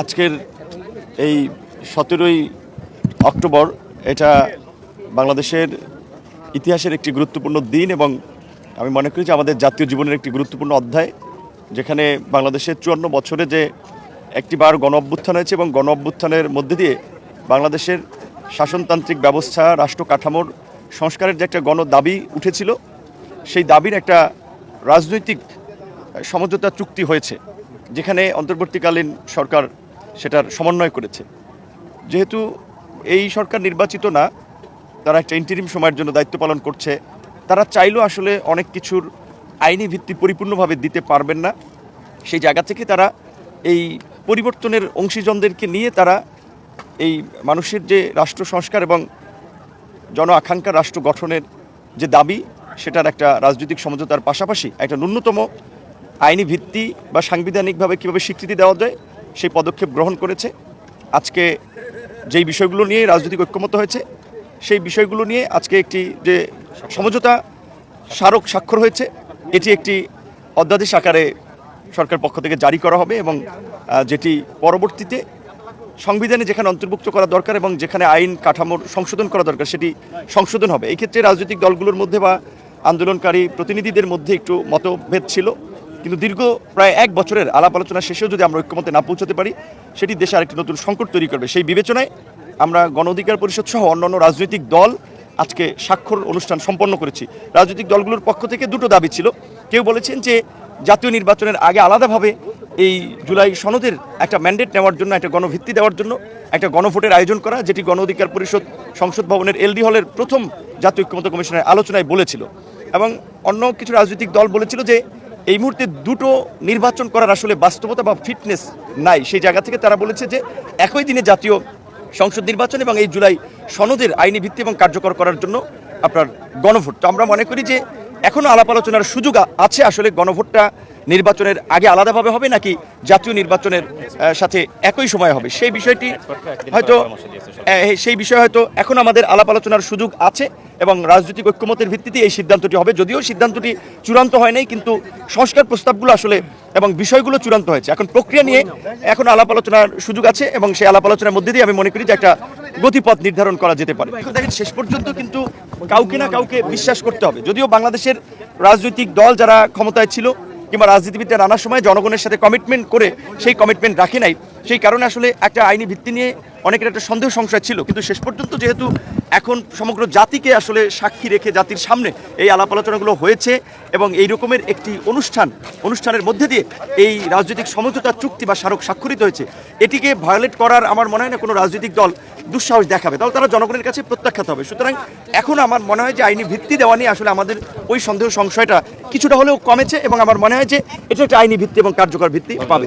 আজকের এই সতেরোই অক্টোবর এটা বাংলাদেশের ইতিহাসের একটি গুরুত্বপূর্ণ দিন এবং আমি মনে করি যে আমাদের জাতীয় জীবনের একটি গুরুত্বপূর্ণ অধ্যায়, যেখানে বাংলাদেশের চুয়ান্ন বছরে যে একটি বার গণ অভ্যুত্থান হয়েছে এবং গণ অভ্যুত্থানের মধ্যে দিয়ে বাংলাদেশের শাসনতান্ত্রিক ব্যবস্থা, রাষ্ট্র কাঠামোর সংস্কারের যে একটা গণ দাবি উঠেছিল, সেই দাবির একটা রাজনৈতিক সমঝোতা চুক্তি হয়েছে, যেখানে অন্তর্বর্তীকালীন সরকার সেটার সমন্বয় করেছে। যেহেতু এই সরকার নির্বাচিত না, তারা একটা ইন্টারিম সময়ের জন্য দায়িত্ব পালন করছে। তারা চাইলেও আসলে অনেক কিছুর আইনি ভিত্তি পরিপূর্ণভাবে দিতে পারবেন না। সেই জায়গা থেকে তারা এই পরিবর্তনের অংশীজনদেরকে নিয়ে তারা এই মানুষের যে রাষ্ট্র সংস্কার এবং জন আকাঙ্ক্ষা রাষ্ট্র গঠনের যে দাবি, সেটার একটা রাজনৈতিক সমঝোতার পাশাপাশি একটা ন্যূনতম আইনি ভিত্তি বা সাংবিধানিকভাবে কীভাবে স্বীকৃতি দেওয়া যায় সেই পদক্ষেপ গ্রহণ করেছে। আজকে যেই বিষয়গুলো নিয়ে রাজনৈতিক ঐক্যমত হয়েছে, সেই বিষয়গুলো নিয়ে আজকে একটি যে সমঝোতা স্মারক স্বাক্ষর হয়েছে, এটি একটি অধ্যাদেশ আকারে সরকার পক্ষ থেকে জারি করা হবে এবং যেটি পরবর্তীতে সংবিধানে যেখানে অন্তর্ভুক্ত করা দরকার এবং যেখানে আইন কাঠামোর সংশোধন করা দরকার, সেটি সংশোধন হবে। এই ক্ষেত্রে রাজনৈতিক দলগুলোর মধ্যে বা আন্দোলনকারী প্রতিনিধিদের মধ্যে একটু মতভেদ ছিল। কিন্তু দীর্ঘ প্রায় এক বছরের আলাপ আলোচনা শেষেও যদি আমরা ঐক্যমতে না পৌঁছাতে পারি, সেটি দেশে আরেকটি নতুন সংকট তৈরি করবে। সেই বিবেচনায় আমরা গণ অধিকার পরিষদ সহ অন্যান্য রাজনৈতিক দল আজকে স্বাক্ষর অনুষ্ঠান সম্পন্ন করেছি। রাজনৈতিক দলগুলোর পক্ষ থেকে দুটো দাবি ছিল। কেউ বলেছেন যে জাতীয় নির্বাচনের আগে আলাদাভাবে এই জুলাই সনদের একটা ম্যান্ডেট নেওয়ার জন্য, একটা গণভিত্তি দেওয়ার জন্য, একটা গণভোটের আয়োজন করা, যেটি গণ অধিকার পরিষদ সংসদ ভবনের এলডি হলের প্রথম জাতীয় ঐক্যমত কমিশনের আলোচনায় বলেছিল। এবং অন্য কিছু রাজনৈতিক দল বলেছিল যে এই মুহূর্তে দুটো নির্বাচন করার আসলে বাস্তবতা বা ফিটনেস নাই। সেই জায়গা থেকে তারা বলেছে যে, একই দিনে জাতীয় সংসদ নির্বাচন এবং এই জুলাই সনদের আইনি ভিত্তি এবং কার্যকর করার জন্য আপনার গণভোট। তো আমরা মনে করি যে এখনও আলাপ আলোচনার সুযোগ আছে আসলে গণভোটটা নির্বাচনের আগে আলাদাভাবে হবে নাকি জাতীয় নির্বাচনের সাথে একই সময় হবে। সেই বিষয়টি হয়তো সেই বিষয়ে হয়তো এখন আমাদের আলাপ আলোচনার সুযোগ আছে এবং রাজনৈতিক ঐক্যমতের ভিত্তিতে এই সিদ্ধান্তটি হবে। যদিও সিদ্ধান্তটি চূড়ান্ত হয় নাই, কিন্তু সংস্কার প্রস্তাবগুলো আসলে এবং বিষয়গুলো চূড়ান্ত হয়েছে। এখন প্রক্রিয়া নিয়ে এখন আলাপ আলোচনার সুযোগ আছে এবং সেই আলাপ আলোচনার মধ্যে দিয়ে আমি মনে করি যে একটা গতিপথ নির্ধারণ করা যেতে পারে। দেখেন, শেষ পর্যন্ত কিন্তু কাউকে না কাউকে বিশ্বাস করতে হবে। যদিও বাংলাদেশের রাজনৈতিক দল যারা ক্ষমতায় ছিল কিংবা রাজনীতিবিদরা নানা সময় জনগণের সাথে কমিটমেন্ট করে সেই কমিটমেন্ট রাখে নাই। সেই কারণে আসলে একটা আইনি ভিত্তি নিয়ে অনেকের একটা সন্দেহ সংশয় ছিল। কিন্তু শেষ পর্যন্ত যেহেতু এখন সমগ্র জাতিকে আসলে সাক্ষী রেখে জাতির সামনে এই আলাপ আলোচনাগুলো হয়েছে এবং এই রকমের একটি অনুষ্ঠান, অনুষ্ঠানের মধ্যে দিয়ে এই রাজনৈতিক সমঝোতা চুক্তি বা স্মারক স্বাক্ষরিত হয়েছে। এটিকে ভায়োলেট করার আমার মনে হয় না কোনো রাজনৈতিক দল দুঃসাহস দেখাবে। তাহলে তারা জনগণের কাছে প্রত্যাখ্যাত হবে। সুতরাং এখন আমার মনে হয় যে আইনি ভিত্তি দেওয়া নিয়ে আসলে আমাদের ওই সন্দেহ সংশয়টা কিছুটা হলেও কমেছে এবং আমার মনে হয় যে এটা একটা আইনি ভিত্তি এবং কার্যকর ভিত্তি পাবে।